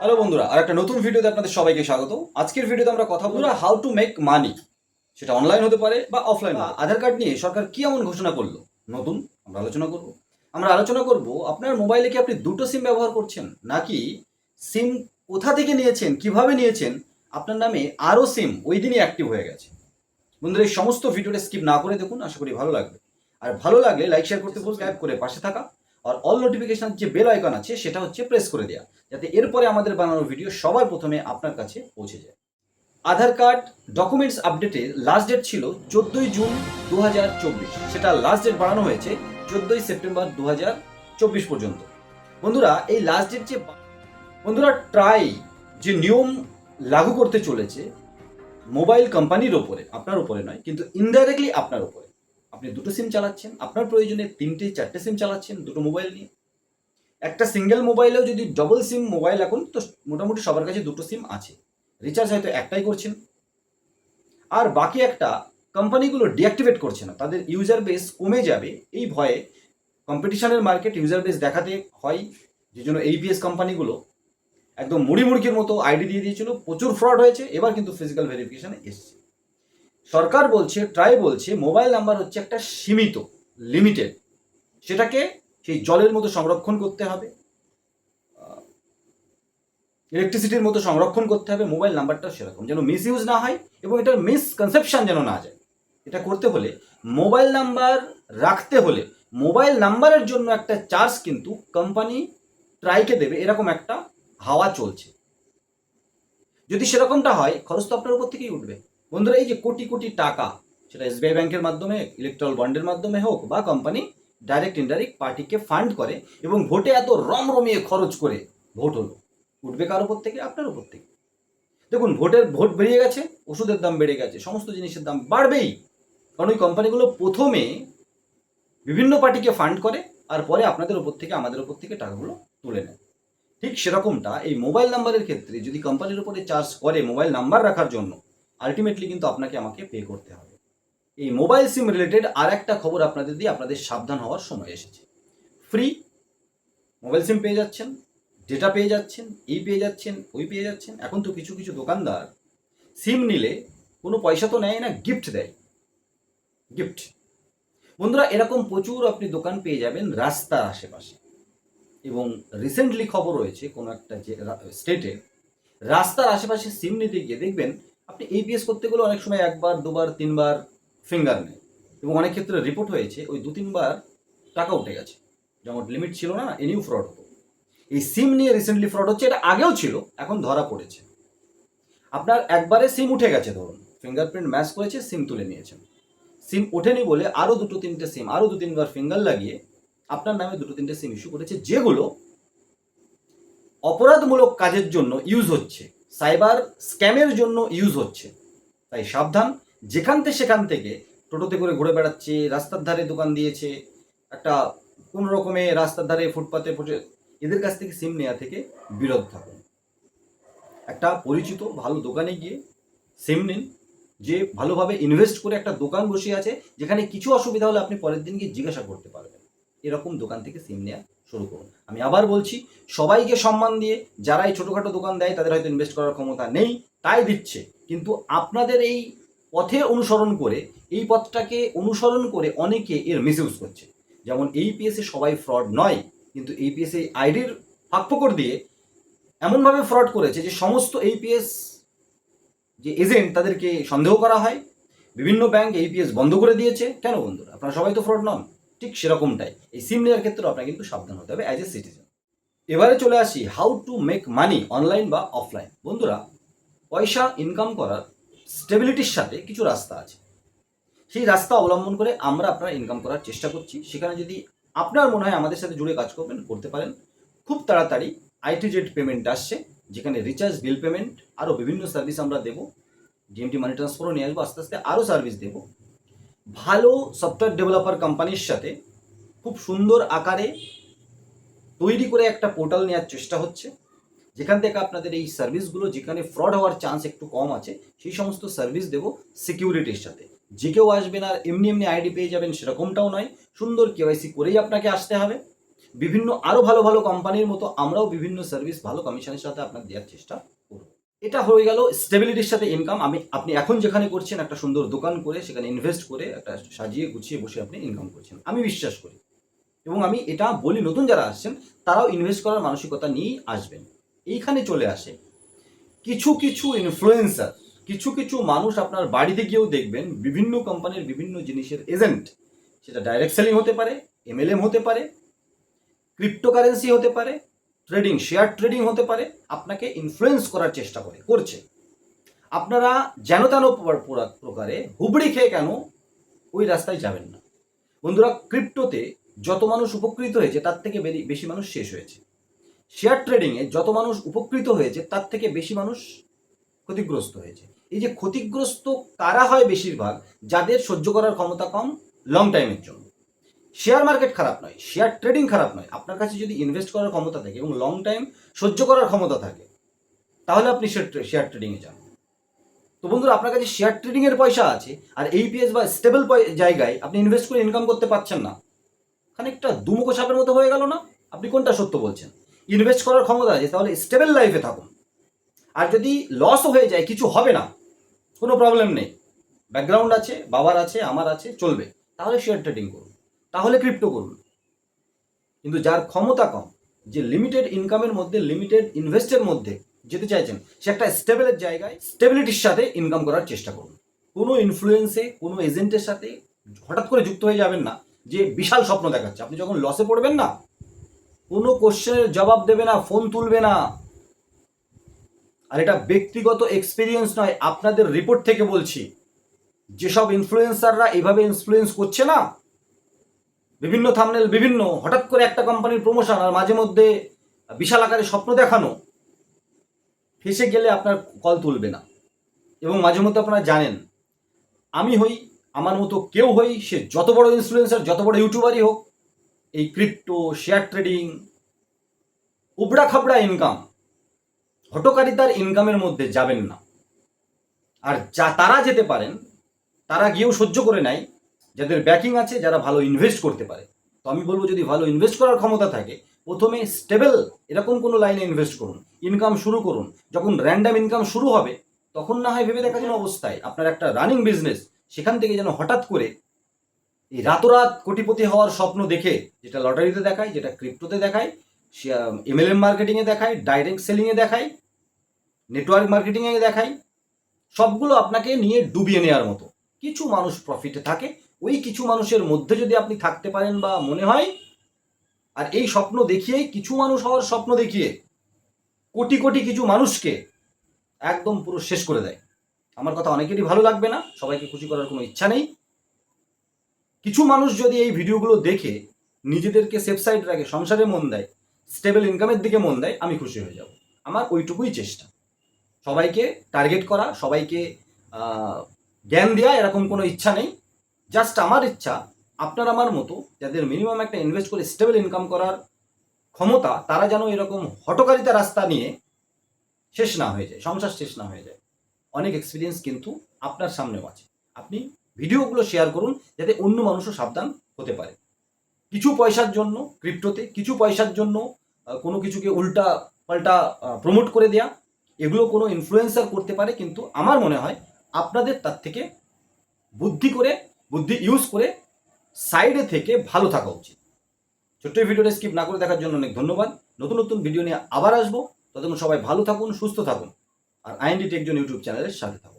Hello বন্ধুরা আর একটা নতুন ভিডিওতে আপনাদের সবাইকে স্বাগত। আজকের ভিডিওতে আমরা কথা বলব হাউ টু মেক মানি সেটা অনলাইন হতে পারে বা অফলাইন আধার কার্ড নিয়ে সরকার কি এমন ঘোষণা করল? নতুন আমরা আলোচনা করব। আমরা আলোচনা করব আপনার মোবাইলে কি আপনি দুটো সিম ব্যবহার করছেন? নাকি সিম কোথা থেকে নিয়েছেন? কীভাবে নিয়েছেন? আপনার নামে আরও সিম ওই দিনই অ্যাক্টিভ হয়ে গেছে। বন্ধুরা এই সমস্ত ভিডিওটা স্কিপ না করে দেখুন আশা করি ভালো লাগবে। আর ভালো লাগলে লাইক শেয়ার করতে সাবস্ক্রাইব করে পাশে থাকা। আর অল নোটিফিকেশন যে বেল আইকন আছে, সেটা হচ্ছে প্রেস করে দেওয়া যাতে এরপরে আমাদের বানানো ভিডিও সবার প্রথমে আপনার কাছে পৌঁছে যায়। আধার কার্ড ডকুমেন্টস আপডেটের লাস্ট ডেট ছিল চোদ্দোই জুন দু হাজার চব্বিশ। সেটা লাস্ট ডেট বাড়ানো হয়েছে চোদ্দোই সেপ্টেম্বর দু চব্বিশ পর্যন্ত। বন্ধুরা, এই লাস্ট ডেট যে বন্ধুরা ট্রাই যে নিয়ম লাগু করতে চলেছে মোবাইল কোম্পানির ওপরে, আপনার উপরে নয়, কিন্তু ইনডাইরেক্টলি আপনার উপরে আপনি দুটো সিম চালাচ্ছেন, আপনার প্রয়োজনে তিনটে, চারটে সিম চালাচ্ছেন, দুটো মোবাইল নিয়ে। একটা সিঙ্গেল মোবাইলেও যদি ডবল সিম মোবাইল এখন তো মোটামুটি সবার কাছে দুটো সিম আছে। রিচার্জ হয়তো একটাই করছেন। আর বাকি একটা কোম্পানিগুলো ডিঅ্যাক্টিভেট করছে না, তাদের ইউজার বেস কমে যাবে। এই ভয়ে কম্পিটিশনের মার্কেট ইউজার বেস দেখাতে হয়, যে জন্য এইপিএস কোম্পানিগুলো একদম মুড়ি মুড়কির মতো আইডি দিয়ে দিয়েছিল। প্রচুর ফ্রড হয়েছে, এবার কিন্তু ফিজিক্যাল ভেরিফিকেশনে এসছে। সরকার বলছে ট্রাই বলছে মোবাইল নাম্বার হচ্ছে একটা সীমিত লিমিটেড সেটাকে সেই জলের মতো সংরক্ষণ করতে হবে। ইলেকট্রিসিটির মতো সংরক্ষণ করতে হবে মোবাইল নাম্বারটা সেরকম, যেন মিস ইউজ না হয় এবং এটার মিসকনসেপশন যেন না যায়। এটা করতে হলে মোবাইল নাম্বার রাখতে হলে মোবাইল নাম্বারের জন্য একটা চার্জ কিন্তু কোম্পানি ট্রাইকে দেবে, এরকম একটা হাওয়া চলছে। যদি সেরকমটা হয়, খরচ তো আপনার উপর থেকেই উঠবে। বন্ধুরা, এই যে কোটি কোটি টাকা, সেটা এসবিআই ব্যাংকের মাধ্যমে ইলেকট্রাল বন্ডের মাধ্যমে হোক বা কোম্পানি ডাইরেক্ট ইনডাইরেক্ট পার্টিকে ফান্ড করে এবং ভোটে এত রমরমিয়ে খরচ করে ভোট হলো। উঠবে কার উপর থেকে? আপনার উপর থেকে। দেখুন, ভোটের, ভোট বেরিয়ে গেছে, ওষুধের দাম বেড়ে গেছে, সমস্ত জিনিসের দাম বাড়বেই। কারণ ওই কোম্পানিগুলো প্রথমে বিভিন্ন পার্টিকে ফান্ড করে, আর পরে আপনাদের উপর থেকে, আমাদের উপর থেকে টাকাগুলো তুলে নেয়। ঠিক সেরকমটা এই মোবাইল নাম্বারের ক্ষেত্রে যদি কোম্পানির উপরে চার্জ করে মোবাইল নাম্বার রাখার জন্য আলটিমেটলি কিন্তু আপনাকে আমাকে পে করতে হবে। এই মোবাইল সিম রিলেটেড আর একটা খবর আপনাদের দিয়ে আপনাদের সাবধান হওয়ার সময় এসেছে। ফ্রি মোবাইল সিম পেয়ে যাচ্ছেন ডেটা পেয়ে যাচ্ছেন এই পেয়ে যাচ্ছেন ওই পেয়ে যাচ্ছেন। এখন তো কিছু কিছু দোকানদার সিম নিলে কোনো পয়সা তো নেয় না গিফট দেয়। গিফট বন্ধুরা, এরকম প্রচুর আপনি দোকান পেয়ে যাবেন রাস্তার আশেপাশে। এবং রিসেন্টলি খবর রয়েছে কোনো একটা যে স্টেটে রাস্তার আশেপাশে সিম নিতে গিয়ে দেখবেন আপনি এপিএস করতে গেলে অনেক সময় একবার, দুবার, তিনবার ফিঙ্গার নেয়। এবং অনেক ক্ষেত্রে রিপোর্ট হয়েছে, ওই দু, তিনবার টাকা উঠে গেছে। যেমন লিমিট ছিল না এনিউ ফ্রড হতো। এই সিম নিয়ে রিসেন্টলি ফ্রড হচ্ছে, এটা আগেও ছিল, এখন ধরা পড়েছে। আপনার একবারে সিম উঠে গেছে, ধরুন। ফিঙ্গারপ্রিন্ট ম্যাচ করেছে সিম তুলে নিয়েছেন। সিম ওঠেনি বলে আরও দুটো, তিনটে সিম আরও দু, তিনবার ফিঙ্গার লাগিয়ে আপনার নামে দুটো, তিনটে সিম ইস্যু করেছে, যেগুলো অপরাধমূলক কাজের জন্য ইউজ হচ্ছে। সাইবার স্ক্যামের জন্য ইউজ হচ্ছে। তাই সাবধান, যেখান থেকে সেখান থেকে টোটোতে করে ঘুরে বেড়াচ্ছে, রাস্তার ধারে দোকান দিয়েছে, একটা কোনো রকমে রাস্তার ধারে ফুটপাতে বসে, এদের কাছ থেকে সিম নেওয়া থেকে বিরত থাকুন। একটা পরিচিত ভালো দোকানে গিয়ে সিম নিন, যে ভালোভাবে ইনভেস্ট করে একটা দোকান বসে আছে, যেখানে কিছু অসুবিধা হলে আপনি পরের দিন গিয়ে জিজ্ঞাসা করতে পারবেন। এরকম দোকান থেকে সিম নেওয়া শুরু করুন। আমি আবার বলছি, সবাইকে সম্মান দিয়ে যারা এই ছোটোখাটো দোকান দেয়, তাদের হয়তো ইনভেস্ট করার ক্ষমতা নেই, তাই দিচ্ছে। কিন্তু আপনাদের এই পথে অনুসরণ করে, এই পথটাকে অনুসরণ করে অনেকে এর মিসইউজ করছে। যেমন এই পিএসে সবাই ফ্রড নয়, কিন্তু এই পিএসে আইডির ফাঁকফোকর দিয়ে এমনভাবে ফ্রড করেছে যে সমস্ত এইপিএস যে এজেন্ট তাদেরকে সন্দেহ করা হয়। বিভিন্ন ব্যাংক এইপিএস বন্ধ করে দিয়েছে। কেন বন্ধুরা? আপনারা সবাই তো ফ্রড নন। ঠিক সেরকমটাই। এই সিম নেওয়ার ক্ষেত্রে আপনাকে কিন্তু সাবধান হতে হবে অ্যাজ এ সিটিজেন এবারে চলে আসি how to make money online বা অফলাইন বন্ধুরা, পয়সা ইনকাম করার স্টেবিলিটির সাথে কিছু রাস্তা আছে। সেই রাস্তা অবলম্বন করে আমরা আপনারা ইনকাম করার চেষ্টা করছি। সেখানে যদি আপনার মনে হয় আমাদের সাথে জুড়ে কাজ করবেন, করতে পারেন। খুব তাড়াতাড়ি আইটি জেড পেমেন্ট আসছে, যেখানে রিচার্জ বিল পেমেন্ট আরও বিভিন্ন সার্ভিস আমরা দেবো। ডিএমটি মানি ট্রান্সফারও নিয়ে আসব, আস্তে আস্তে আরও সার্ভিস দেবো। ভালো সফটওয়্যার ডেভেলপার কোম্পানির সাথে খুব সুন্দর আকারে তৈরি করে একটা পোর্টাল নেওয়ার চেষ্টা হচ্ছে। যেখান থেকে আপনাদের এই সার্ভিসগুলো যেখানে ফ্রড হওয়ার চান্স একটু কম আছে, সেই সমস্ত সার্ভিস দেবো সিকিউরিটির সাথে। যে কেউ আসবেন আর এমনি এমনি আইডি পেয়ে যাবেন সেরকমটাও নয়। সুন্দর কেওয়াইসি করেই আপনাকে আসতে হবে। বিভিন্ন আরও ভালো ভালো কোম্পানির মতো আমরাও বিভিন্ন সার্ভিস ভালো কমিশনের সাথে আপনার দেওয়ার চেষ্টা করব। এটা হয়ে গেল স্টেবিলিটির সাথে ইনকাম আমি, আপনি এখন যেখানে করছেন একটা সুন্দর দোকান করে, সেখানে ইনভেস্ট করে, একটা সাজিয়ে গুছিয়ে বসে আপনি ইনকাম করছেন। আমি বিশ্বাস করি। এবং আমি এটা বলি, নতুন যারা আসছেন, তারাও ইনভেস্ট করার মানসিকতা নিয়েই আসবেন। এইখানে চলে আসে। কিছু কিছু ইনফ্লুয়েন্সার কিছু কিছু মানুষ আপনার বাড়িতে গিয়েও দেখবেন, বিভিন্ন কোম্পানির বিভিন্ন জিনিসের এজেন্ট সেটা ডাইরেক্ট সেলিং হতে পারে এমএলএম হতে পারে ক্রিপ্টোকারেন্সি হতে পারে ট্রেডিং শেয়ার ট্রেডিং হতে পারে, আপনাকে ইনফ্লুয়েন্স করার চেষ্টা করে, করছে। আপনারা যেন তেন প্র- প্র- প্রকারে হুবড়ি খেয়ে কেন ওই রাস্তায় যাবেন না। বন্ধুরা ক্রিপ্টোতে যত মানুষ উপকৃত হয়েছে, তার থেকে বেশি মানুষ শেষ হয়েছে। শেয়ার ট্রেডিংয়ে যত মানুষ উপকৃত হয়েছে, তার থেকে বেশি মানুষ ক্ষতিগ্রস্ত হয়েছে। এই যে ক্ষতিগ্রস্ত কারা হয় বেশিরভাগ, যাদের সহ্য করার ক্ষমতা কম লং টাইমের জন্য। শেয়ার মার্কেট খারাপ নয়, শেয়ার ট্রেডিং খারাপ নয়। আপনার কাছে যদি ইনভেস্ট করার ক্ষমতা থাকে এবং লং টাইম সহ্য করার ক্ষমতা থাকে, তাহলে আপনি শেয়ার ট্রেডিংয়ে যান। তো বন্ধুরা, আপনার কাছে শেয়ার ট্রেডিংয়ের পয়সা আছে, আর এইপিএস বা স্টেবল জায়গায় আপনি ইনভেস্ট করে ইনকাম করতে পারছেন না। খানিকটা দুমুখো সাপের মতো হয়ে গেল না? আপনি কোনটা সত্য বলছেন? ইনভেস্ট করার ক্ষমতা আছে, তাহলে স্টেবল লাইফে থাকুন। আর যদি লসও হয়ে যায়, কিছু হবে না, কোনো প্রবলেম নেই। ব্যাকগ্রাউন্ড আছে, বাবার আছে, আমার আছে, চলবে। তাহলে শেয়ার ট্রেডিং করুন। তাহলে ক্রিপ্টো করুন। কিন্তু যার ক্ষমতা কম, যে লিমিটেড ইনকামের মধ্যে লিমিটেড ইনভেস্টের মধ্যে যেতে চাইছেন, সে একটা স্টেবলের জায়গায় স্টেবিলিটির সাথে ইনকাম করার চেষ্টা করুন। কোনো ইনফ্লুয়েন্সে কোনো এজেন্টের সাথে হঠাৎ করে যুক্ত হয়ে যাবেন না, যে বিশাল স্বপ্ন দেখাচ্ছে। আপনি যখন লসে পড়বেন না, কোনো কোশ্চেনের জবাব দেবে না ফোন তুলবে না। আর এটা ব্যক্তিগত এক্সপিরিয়েন্স নয়, আপনাদের রিপোর্ট থেকে বলছি। যেসব ইনফ্লুয়েন্সাররা এভাবে ইনফ্লুয়েন্স করছে না বিভিন্ন থামনেল বিভিন্ন হঠাৎ করে একটা কোম্পানির প্রমোশন আর মাঝে মধ্যে বিশাল আকারে স্বপ্ন দেখানো, ফেসে গেলে আপনার কল তুলবে না। এবং মাঝে মধ্যে আপনারা জানেন, আমি হই, আমার মতো কেউ হই, সে যত বড় ইনফ্লুয়েন্সার যত বড় ইউটিউবারই হোক, এই ক্রিপ্টো শেয়ার ট্রেডিং উবড়া খাবড়া ইনকাম হটকারিতার ইনকামের মধ্যে যাবেন না। আর যা তারা যেতে পারেন, তারা গিয়েও সহ্য করে নেয় যাদের ব্যাকিং আছে, যারা ভালো ইনভেস্ট করতে পারে। তো আমি বলব, যদি ভালো ইনভেস্ট করার ক্ষমতা থাকে, প্রথমে স্টেবল এরকম কোনো লাইনে ইনভেস্ট করুন। ইনকাম শুরু করুন। যখন র্যান্ডাম ইনকাম শুরু হবে, তখন না হয় ভেবে দেখা যেন অবস্থায় আপনার একটা রানিং বিজনেস সেখান থেকে যেন হঠাৎ করে এই রাতোরাত কোটিপতি হওয়ার স্বপ্ন দেখে, যেটা লটারিতে দেখায়, যেটা ক্রিপ্টোতে দেখায় এমএলএম মার্কেটিংয়ে দেখায় ডাইরেক্ট সেলিংয়ে দেখায় নেটওয়ার্ক মার্কেটিংয়ে দেখায়, সবগুলো আপনাকে নিয়ে ডুবিয়ে নেওয়ার মতো। কিছু মানুষ প্রফিটে থাকে ওই কিছু মানুষের মধ্যে যদি আপনি থাকতে পারেন বা মনে হয়, আর এই স্বপ্ন দেখিয়েই কিছু মানুষ হওয়ার স্বপ্ন দেখিয়ে, কোটি কোটি কিছু মানুষকে একদম পুরো শেষ করে দেয়। আমার কথা অনেকেরই ভালো লাগবে না, সবাইকে খুশি করার কোনো ইচ্ছা নেই। কিছু মানুষ যদি এই ভিডিওগুলো দেখে, নিজেদেরকে সেফ সাইড রাখে সংসারে মন দেয় স্টেবল ইনকামের দিকে মন দেয়, আমি খুশি হয়ে যাব। আমার ওইটুকুই চেষ্টা। সবাইকে টার্গেট করা, সবাইকে জ্ঞান দেওয়া, এরকম কোনো ইচ্ছা নেই। জাস্ট আমার ইচ্ছা, আপনার আমার মতো যাদের মিনিমাম একটা ইনভেস্ট করে স্টেবল ইনকাম করার ক্ষমতা, তারা যেন এরকম হটকারিতা রাস্তা নিয়ে শেষ না হয়ে যায়, সংসার শেষ না হয়ে যায়। অনেক এক্সপিরিয়েন্স কিন্তু আপনার সামনেও আছে। আপনি ভিডিওগুলো শেয়ার করুন, যাতে অন্য মানুষও সাবধান হতে পারে। কিছু পয়সার জন্য ক্রিপ্টোতে কিছু পয়সার জন্য কোনো কিছুকে উল্টা পাল্টা প্রমোট করে দেয়া, এগুলো কোনো ইনফ্লুয়েন্সার করতে পারে, কিন্তু আমার মনে হয় আপনাদের তার থেকে বুদ্ধি করে বুদ্ধি ইউজ করে সাইডে থেকে ভালো থাকা উচিত। ছোট্ট ভিডিওটা স্কিপ না করে দেখার জন্য অনেক ধন্যবাদ। নতুন নতুন ভিডিও নিয়ে আবার আসব। ততক্ষণ সবাই ভালো থাকুন, সুস্থ থাকুন। আর আইএনডি টেকজন ইউটিউব চ্যানেলের সাথে থাকুন।